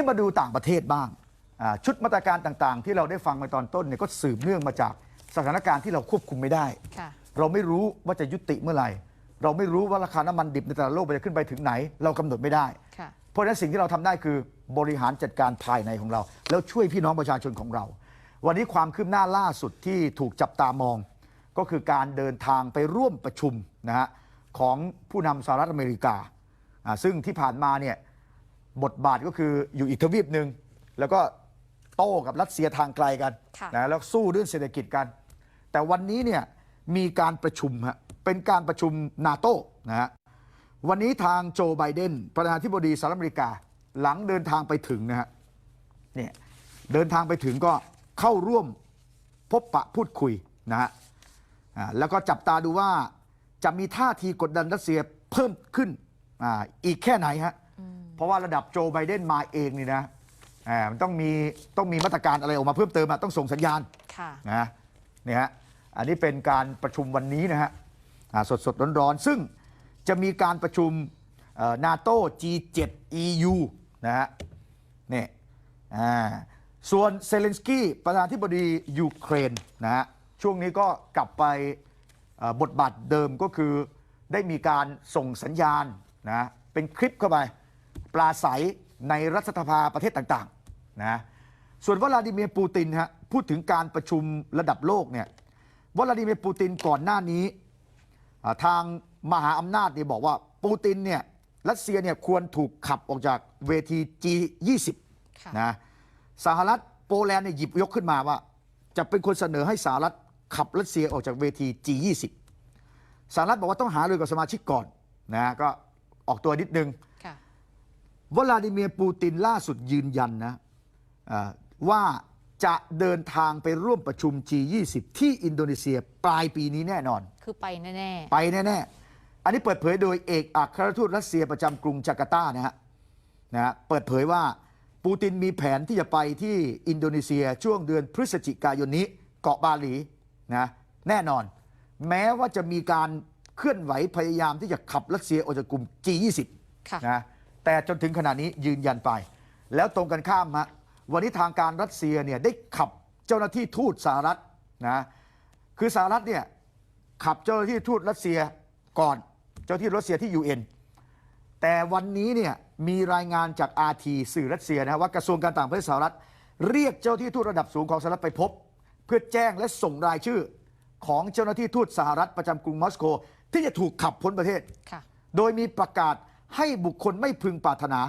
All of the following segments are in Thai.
ให้มาดูต่างประเทศบ้างอ่าชุดมาตรการต่างๆ ที่เราได้ฟังมาตอนต้นเนี่ยก็สืบเนื่องมาจากสถานการณ์ที่เราควบคุมไม่ได้ค่ะเราไม่รู้ว่าจะยุติเมื่อไหร่ เราไม่รู้ว่าราคาน้ำมันดิบในแต่ละโลกมันจะขึ้นไปถึงไหน เรากำหนดไม่ได้ค่ะเพราะฉะนั้นสิ่งที่เราทำได้คือบริหารจัดการภายในของเรา แล้วช่วยพี่น้องประชาชนของเรา วันนี้ความคืบหน้าล่าสุดที่ถูกจับตามอง ก็คือการเดินทางไปร่วมประชุมนะฮะของผู้นำสหรัฐอเมริกาอ่าซึ่งที่ผ่านมาเนี่ย บทบาทก็คืออยู่อีกทวีปหนึ่งแล้วก็โต้กับรัสเซียทางไกลกันค่ะนะแล้วสู้เรื่องเศรษฐกิจกัน แต่วันนี้เนี่ยมีการประชุมฮะเป็นการประชุมนาโต้นะฮะวันนี้ทางโจไบเดนประธานาธิบดีสหรัฐอเมริกา หลังเดินทางไปถึงนะฮะเนี่ยเดินทางไปถึงก็เข้าร่วมพบปะพูดคุยนะฮะอ่าแล้วก็จับตาดูว่าจะมีท่าทีกดดันรัสเซียเพิ่มขึ้นอาอีกแค่ไหนฮะ เพราะว่าระดับโจไบเดนมาเองนี่นะอ่ามันต้องมีต้องมีมาตรการอะไรออกมาเพิ่มเติมอะต้องส่งสัญญาณค่ะนะเนี่ยฮะอันนี้เป็นการประชุมวันนี้นะฮะสดสดๆร้อนๆ ซึ่งจะมีการประชุมนาโต้ G7 EU นะฮะเนี่ยอ่าส่วนเซเลนสกี้ประธานาธิบดียูเครนนะฮะช่วงนี้ก็กลับไปเอ่อบทบาทเดิมก็คือได้มีการส่งสัญญาณนะเป็นคลิปเข้าไป ปลาใสในรัฐสภาประเทศต่างๆนะส่วนวลาดิเมียร์ปูตินฮะพูดถึงการประชุมระดับโลกเนี่ยวลาดิเมียร์ปูตินก่อนหน้านี้อ่าทางมหาอำนาจเนี่ยบอกว่าปูตินเนี่ยรัสเซียเนี่ยควรถูกขับออกจากเวที G20 ค่ะนะสหรัฐโปแลนด์เนี่ยหยิบยกขึ้นมาว่า จะเป็นคนเสนอให้สหรัฐขับรัสเซียออกจากเวที G20 สหรัฐบอกว่าต้องหารือกับสมาชิกก่อนนะก็ออกตัวนิดนึงค่ะ วลาดิเมียร์ปูตินล่าสุดยืนยันนะอ่าว่าจะเดินทางไปร่วมประชุม G20 ที่อินโดนีเซียปลายปีนี้แน่นอน คือไปแน่ไปแน่ๆ อันนี้เปิดเผยโดยเอกอัครราชทูตรัสเซียประจำกรุงจาการ์ตานะฮะนะฮะเปิดเผยว่าปูตินมีแผนที่จะไปที่อินโดนีเซียช่วงเดือนพฤศจิกายนนี้เกาะบาหลีนะแน่นอน แม้ว่าจะมีการเคลื่อนไหวพยายามที่จะขับรัสเซียออกจากกลุ่ม G20 ๆค่ะนะ แต่จนถึงขณะนี้ยืนยันไป แล้วตรงกันข้ามฮะวันนี้ทางการรัสเซียเนี่ยได้ขับเจ้าหน้าที่ทูตสหรัฐนะคือสหรัฐเนี่ยขับเจ้าหน้าที่ทูตรัสเซียก่อนเจ้าหน้าที่รัสเซียที่ UN แต่วันนี้เนี่ยมีรายงานจาก RT สื่อรัสเซียนะว่ากระทรวงการต่างประเทศสหรัฐ เรียกเจ้าหน้าที่ทูตระดับสูงของสหรัฐไปพบ เพื่อแจ้งและส่งรายชื่อของเจ้าหน้าที่ทูตสหรัฐประจำกรุงมอสโก ที่จะถูกขับพ้นประเทศค่ะโดยมีประกาศ ให้บุคคลไม่พึงปรารถนา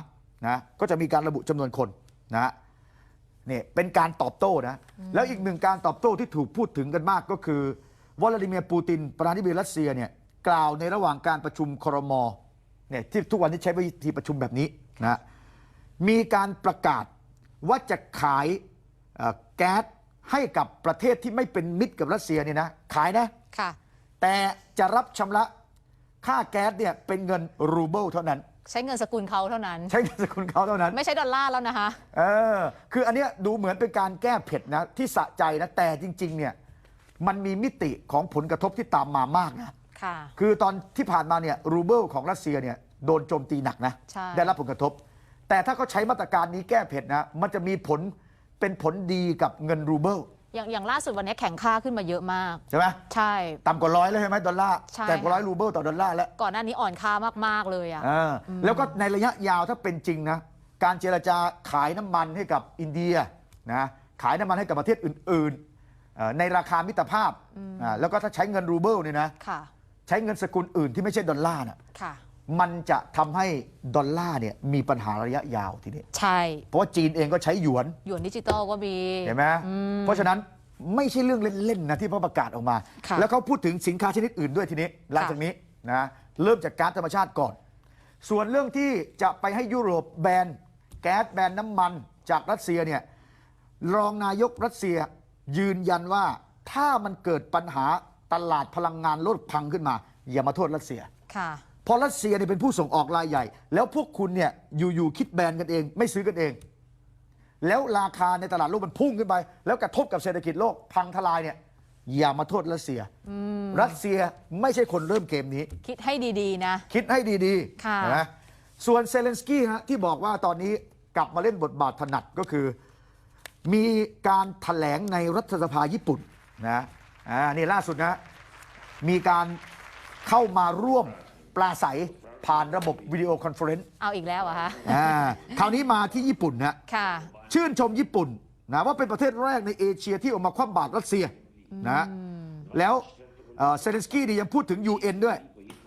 นะก็จะมีการระบุจำนวนคนนะนี่เป็นการตอบโต้นะแล้วอีกหนึ่งการตอบโต้ที่ถูกพูดถึงกันมากก็คือวลาดิเมียร์ปูติน ประธานาธิบดีรัสเซียเนี่ยกล่าวในระหว่างการประชุมครมเนี่ยที่ทุกวันนี้ใช้วิธีประชุมแบบนี้นะมีการประกาศว่าจะขายเอ่อแก๊สให้กับประเทศที่ไม่เป็นมิตรกับรัสเซียเนี่ยนะขายนะค่ะแต่จะรับชำระ ค่าแก๊สเนี่ยเป็นเงินรูเบิลเท่านั้น ใช้เงินสกุลเขาเท่านั้น ใช้เงินสกุลเขาเท่านั้น ไม่ใช่ดอลลาร์แล้วนะคะเออคืออันเนี้ยดูเหมือนเป็นการแก้เผ็ดนะที่สะใจนะแต่จริง ๆ เนี่ยมันมีมิติของผลกระทบที่ตามมามากนะค่ะ คือตอนที่ผ่านมาเนี่ยรูเบิลของรัสเซียเนี่ยโดนโจมตีหนักนะใช่ ได้รับผลกระทบ แต่ถ้าเขาใช้มาตรการนี้แก้เผ็ดนะมันจะมีผลเป็นผลดีกับเงินรูเบิล อย่างอย่างล่าสุดวันนี้แข่งค่าขึ้นมาเยอะมาก ใช่ไหมใช่ ต่ำกว่าร้อยแล้วใช่ไหมดอลลาร์ใช่ แต่กว่าร้อยค่ะรูเบิลต่อดอลลาร์แล้วก่อนหน้านี้อ่อนค่ามากๆเลยอะ อ่าแล้วก็ในระยะยาวถ้าเป็นจริงนะ การเจรจาขายน้ำมันให้กับอินเดียนะขายน้ำมันให้กับประเทศอื่นๆเอ่อในราคามิตรภาพอ่าแล้วก็ถ้าใช้เงินรูเบิลเนี่ยนะค่ะ ใช้เงินสกุลอื่นที่ไม่ใช่ดอลลาร์น่ะค่ะ มันจะทำให้ดอลลาร์เนี่ยมีปัญหาระยะยาวทีนี้ใช่เพราะว่าจีนเองก็ใช้หยวนหยวนดิจิตอลก็มีเห็นไหมเพราะฉะนั้นไม่ใช่เรื่องเล่น ๆ นะที่เขาประกาศออกมา ค่ะแล้วเขาพูดถึงสินค้าชนิดอื่นด้วยทีนี้ หลังจากนี้นะเริ่มจากก๊าซธรรมชาติก่อน ส่วนเรื่องที่จะไปให้ยุโรปแบนแก๊สแบนน้ำมันจากรัสเซียเนี่ยรองนายกรัสเซียยืนยันว่าถ้ามันเกิดปัญหาตลาดพลังงานลดพังขึ้นมา อย่ามาโทษรัสเซีย ค่ะเพราะรัสเซียเนี่ยเป็นผู้ส่งออกรายใหญ่ แล้วพวกคุณเนี่ยอยู่ๆคิดแบนกันเอง ไม่ซื้อกันเอง แล้วราคาในตลาดโลกมันพุ่งขึ้นไป แล้วกระทบกับเศรษฐกิจโลกพังทลายเนี่ยอย่ามาโทษรัสเซีย รัสเซียไม่ใช่คนเริ่มเกมนี้ คิดให้ดีๆนะ คิดให้ดีค่ะๆนะส่วนเซเลนสกี้ฮะที่บอกว่าตอนนี้กลับมาเล่นบทบาทถนัดก็คือ มีการถแถลงในรัฐสภาญี่ปุ่นนะอ่านี่ล่าสุดนะ มีการเข้ามาร่วม ปลาใสผ่านระบบวิดีโอคอนเฟอเรนซ์เอาอีกแล้วเหรอะคะอ่าคราวนี้มาที่ญี่ปุ่นนะค่ะ ชื่นชมญี่ปุ่นนะว่าเป็นประเทศแรกในเอเชียที่ออกมาคว่ำบาตรรัสเซียนะแล้วเอ่อเซเลนสกี้นี่ยังพูดถึง UN ด้วย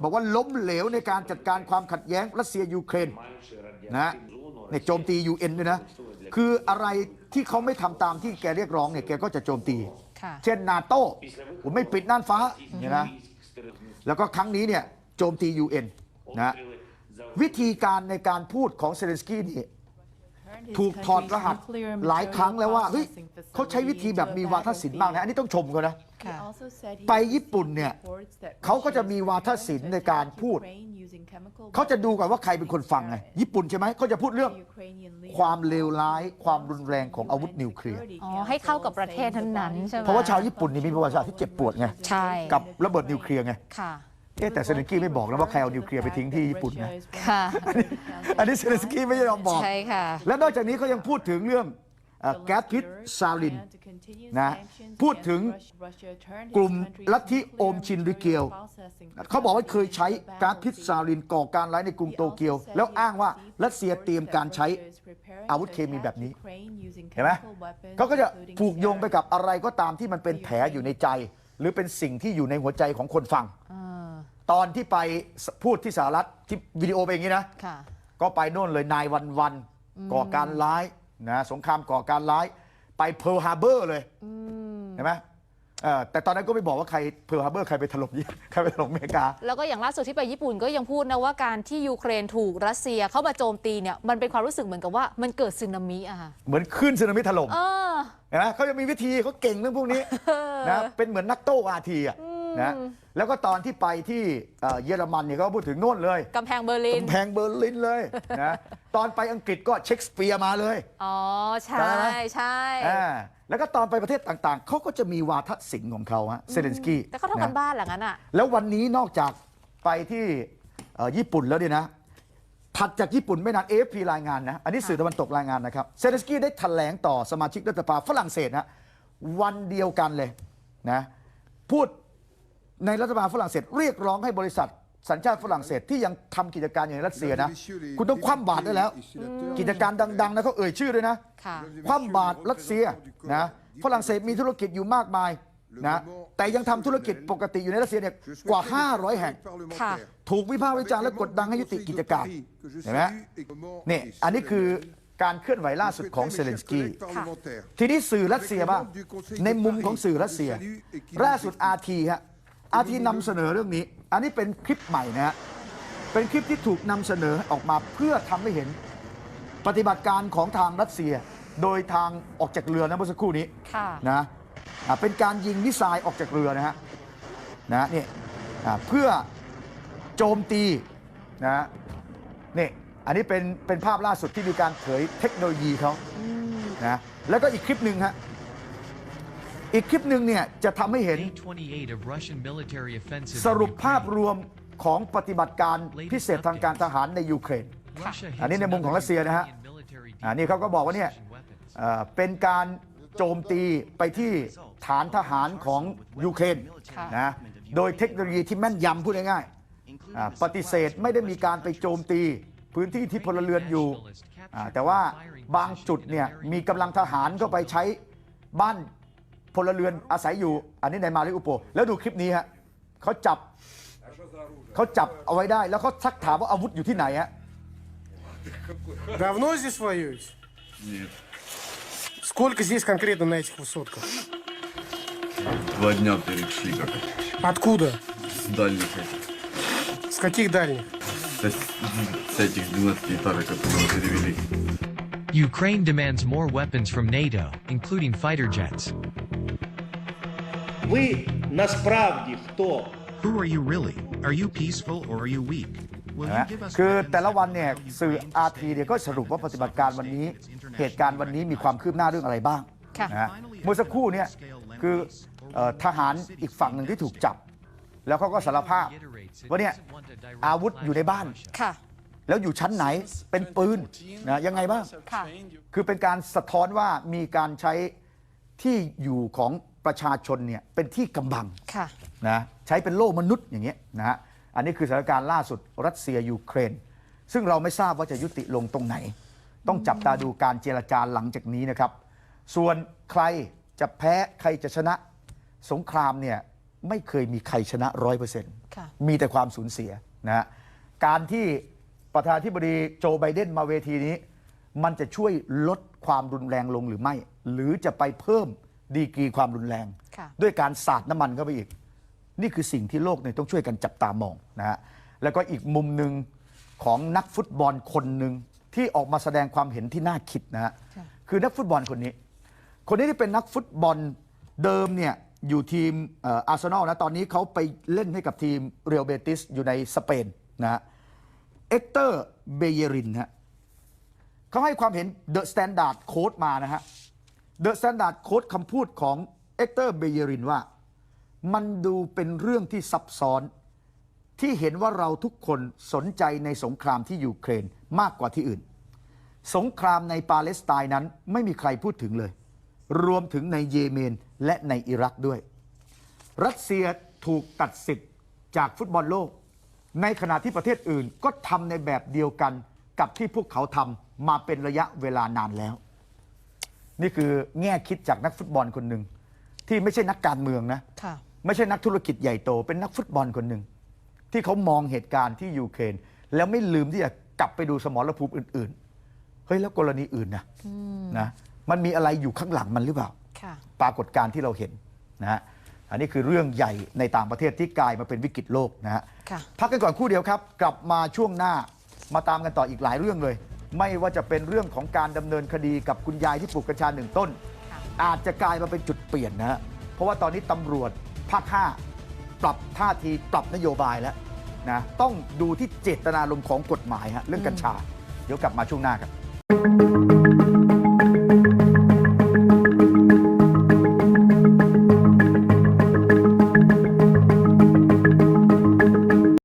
บอกว่าล้มเหลวในการจัดการความขัดแย้งรัสเซียยูเครนนะเนี่ยโจมตี UN ด้วยนะ คืออะไรที่เขาไม่ทำตามที่แกเรียกร้องเนี่ยแกก็จะโจมตี ค่ะ เช่นนาโต้ผมไม่ปิดน่านฟ้าเนี่ยนะแล้วก็ครั้งนี้เนี่ย โจมตี UN นะวิธีการในการพูดของเซเลนสกี้นี่ถูกถอดรหัสหลายครั้งแล้วว่าเฮ้ยเขาใช้วิธีแบบมีวาทศิลป์มากนะ อันนี้ต้องชมเขานะค่ะไปญี่ปุ่นเนี่ยเขาก็จะมีวาทศิลป์ในการพูด เขาจะดูก่อนว่าใครเป็นคนฟังไงญี่ปุ่นใช่ไหมเขาจะพูดเรื่องความเลวร้ายความรุนแรงของอาวุธนิวเคลียร์อ๋อให้เข้ากับประเทศนั้นๆใช่ไหมเพราะว่าชาวญี่ปุ่นนี่มีประวัติศาสตร์ที่เจ็บปวดไงใช่กับระเบิดนิวเคลียร์ไงค่ะ เอ๊ะแต่เซเลนสกี้ไม่บอกนะว่าใครเอานิวเคลียร์ไปทิ้งที่ญี่ปุ่นนะ ค่ะ อันนี้เซเลนสกี้ไม่ยอมบอก ใช่ค่ะ และนอกจากนี้เขายังพูดถึงเรื่องเอ่อแก๊สพิษซาลิน นะพูดถึงกลุ่มลัทธิโอมชินริเกียว เขาบอกว่าเคยใช้ก๊าซพิษซาลินก่อการร้ายในกรุงโตเกียว แล้วอ้างว่ารัสเซียเตรียมการใช้อาวุธเคมีแบบนี้ เห็นไหมเขาก็จะผูกโยงไปกับอะไรก็ตามที่มันเป็นแผลอยู่ในใจ หรือเป็นสิ่งที่อยู่ในหัวใจของคนฟัง อ่า ตอนที่ไปพูดที่สหรัฐที่วิดีโอเป็นอย่างนี้นะค่ะ ก็ไปโน่นเลยนายวันวันก่อการร้ายนะสงครามก่อการร้าย ไปเพิร์ลฮาร์เบอร์เลยเห็นไหมเออแต่ตอนนั้นก็ไม่บอกว่าใครเพิร์ลฮาร์เบอร์ใครไปถล่มญี่ใครไปถล่มอเมริกา แล้วก็อย่างล่าสุดที่ไปญี่ปุ่นก็ยังพูดนะว่าการที่ยูเครนถูกรัสเซียเข้ามาโจมตีเนี่ยมันเป็นความรู้สึกเหมือนกับว่ามันเกิดสึนามิอะค่ะเหมือนคลื่นสึนามิถล่มเออเห็นไหมเขาจะมีวิธีเขาเก่งเรื่องพวกนี้นะเป็นเหมือนนักโต้อาทีอะนะ แล้วก็ตอนที่ไปที่เอ่อเยอรมันเนี่ยเขาพูดถึงโน่นเลยกำแพงเบอร์ลิน กำแพงเบอร์ลินเลยนะ ตอนไปอังกฤษก็เชคสเปียร์มาเลย อ๋อ ใช่จำได้ไหม ใช่ อ่าแล้วก็ตอนไปประเทศต่างๆ เขาก็จะมีวาทศิลป์ของเขาฮะเซเลนสกี้แต่เขาทำกันบ้านแหละงั้นอะแล้ววันนี้นอกจากไปที่เอ่อญี่ปุ่นแล้วเนี่ยนะ ถัดจากญี่ปุ่นไม่นานเอฟพีรายงานนะ อันนี้สื่อตะวันตกรายงานนะครับ เซเลนสกี้ได้แถลงต่อสมาชิกรัฐสภาฝรั่งเศสนะ วันเดียวกันเลยนะ พูด ในรัฐบาลฝรั่งเศสเรียกร้องให้บริษัทสัญชาติฝรั่งเศสที่ยังทำกิจการอยู่ในรัสเซียนะ คุณต้องคว่ำบาตรได้แล้ว กิจการดังๆนะเขาเอ่ยชื่อด้วยนะ ค่ะ คว่ำบาตรรัสเซียนะฝรั่งเศสมีธุรกิจอยู่มากมายนะแต่ยังทำธุรกิจปกติอยู่ในรัสเซียเนี่ยกว่า 500 แห่ง ค่ะ ถูกวิพากษ์วิจารณ์และกดดันให้ยุติกิจการเห็นไหมนี่อันนี้คือการเคลื่อนไหวล่าสุดของเซเลนสกี้ทีนี้สื่อรัสเซียบ้างในมุมของสื่อรัสเซียล่าสุดอาทีฮะ อาทีนำเสนอเรื่องนี้ อันนี้เป็นคลิปใหม่นะฮะ เป็นคลิปที่ถูกนำเสนอออกมาเพื่อทำให้เห็นปฏิบัติการของทางรัสเซีย โดยทางออกจากเรือนะเมื่อสักครู่นี้ค่ะ นะอ่าเป็นการยิงมิสไซล์ออกจากเรือนะฮะ นะนี่อ่าเพื่อโจมตีนะนี่อันนี้เป็นเป็นภาพล่าสุดที่มีการเผยเทคโนโลยีเขานะแล้วก็อีกคลิปหนึ่งฮะ อีกคลิปหนึ่งเนี่ยจะทำให้เห็น Day 28 of Russian military offensive ส in รุปภาพ Ukraine. รวมของปฏิบัติการพิเศษทางการทหารในยูเครน Russia อันนี้ในมุมของรัสเซียนะฮะ Ukrainian military อ่านี่เขาก็บอกว่าเนี่ย weapons. เอ่อเป็นการโจมตีไปที่ฐานทหารของยูเครนค่ะนะโดยเทคโนโลยีที่แม่นยำพูดง่ายๆอ่าปฏิเสธไม่ได้มีการไปโจมตีพื้นที่ที่พลเรือนอยู่อ่าแต่ว่าบางจุดเนี่ยมีกำลังทหารเข้าไปใช้บ้าน พลเรือนอาศัยอยู่ อันนี้ในมาริอุโป แล้วดูคลิปนี้ฮะเขาจับเขาจับเอาไว้ได้ แล้วเขาซักถามว่าอาวุธอยู่ที่ไหนฮะ Давно здесь воюете? Нет. Сколько здесь конкретно на этих высотках? Два дня перешли как Откуда? с дальних этих. С каких дальних? То есть с этих 12 гитары, которые мы перевели. Ukraine demands more weapons from NATO, including fighter jets. Ви насправді хто? Who are you really? Are you peaceful or are you weak? Will นะ you ฮะ give us คือ weapons แต่ละวัน and เนี่ย how Ukraine สื่อ stands อาทีเนี่ยก็สรุปว่าปฏิบัติการวันนี้ เหตุการณ์วันนี้มีความคืบหน้าเรื่องอะไรบ้าง ค่ะ นะฮะเมื่อสักครู่เนี่ยคือเอ่อทหารอีกฝั่งหนึ่งที่ถูกจับ แล้วเขาก็สารภาพว่าเนี่ยอาวุธอยู่ในบ้าน ค่ะ แล้วอยู่ชั้นไหนเป็นปืนนะยังไงบ้าง ค่ะ คือเป็นการสะท้อนว่ามีการใช้ที่อยู่ของ ประชาชนเนี่ยเป็นที่กำบังค่ะ นะใช้เป็นโล่มนุษย์อย่างเงี้ยนะฮะอันนี้คือสถานการณ์ล่าสุดรัสเซียยูเครน ซึ่งเราไม่ทราบว่าจะยุติลงตรงไหน ต้องจับตาดูการเจรจาหลังจากนี้นะครับ ส่วนใครจะแพ้ใครจะชนะ สงครามเนี่ยไม่เคยมีใครชนะร้อยเปอร์เซ็นต์ค่ะ มีแต่ความสูญเสียนะฮะการที่ประธานาธิบดีโจไบเดนมาเวทีนี้ มันจะช่วยลดความรุนแรงลงหรือไม่ หรือจะไปเพิ่ม ดีกรีความรุนแรงค่ะด้วยการสาดน้ำมันเข้าไปอีก นี่คือสิ่งที่โลกเนี่ยต้องช่วยกันจับตามองนะฮะแล้วก็อีกมุมหนึ่งของนักฟุตบอลคนหนึ่งที่ออกมาแสดงความเห็นที่น่าคิดนะฮะค่ะคือนักฟุตบอลคนนี้ คนนี้ที่เป็นนักฟุตบอลเดิมเนี่ยอยู่ทีมอาร์เซนอลนะตอนนี้เขาไปเล่นให้กับทีมเรียลเบติสอยู่ในสเปนนะฮะเอ็กเตอร์เบเยรินฮะเขาให้ความเห็นเดอะสแตนดาร์ดโค้ดมานะฮะ เดอะสแตนดาร์ดโค้ดคำพูดของเอ็กเตอร์เบเยรินว่า มันดูเป็นเรื่องที่ซับซ้อน ที่เห็นว่าเราทุกคนสนใจในสงครามที่ยูเครนมากกว่าที่อื่น สงครามในปาเลสไตน์นั้นไม่มีใครพูดถึงเลย รวมถึงในเยเมนและในอิรักด้วย รัสเซียถูกตัดสิทธิ์จากฟุตบอลโลก ในขณะที่ประเทศอื่นก็ทำในแบบเดียวกันกับที่พวกเขาทำมาเป็นระยะเวลานานแล้ว นี่คือแง่คิดจากนักฟุตบอลคนหนึ่งที่ไม่ใช่นักการเมืองนะ ค่ะ ไม่ใช่นักธุรกิจใหญ่โต เป็นนักฟุตบอลคนหนึ่งที่เขามองเหตุการณ์ที่ยูเครนแล้วไม่ลืมที่จะกลับไปดูสมรภูมิอื่น ๆ เฮ้ยแล้วกรณีอื่นนะนะมันมีอะไรอยู่ข้างหลังมันหรือเปล่า ค่ะ ปรากฏการณ์ที่เราเห็นนะฮะอันนี้คือเรื่องใหญ่ในต่างประเทศที่กลายมาเป็นวิกฤตโลกนะฮะค่ะ พักกันก่อนครู่เดียวครับ กลับมาช่วงหน้ามาตามกันต่ออีกหลายเรื่องเลย ไม่ว่าจะเป็นเรื่องของการดำเนินคดีกับคุณยายที่ปลูกกัญชาหนึ่งต้นค่ะอาจจะกลายมาเป็นจุดเปลี่ยนนะฮะเพราะว่าตอนนี้ตำรวจภาค5ปรับท่าทีปรับนโยบายแล้วนะต้องดูที่เจตนารมณ์ของกฎหมายฮะเรื่องกัญชา เดี๋ยวกลับมาช่วงหน้าครับ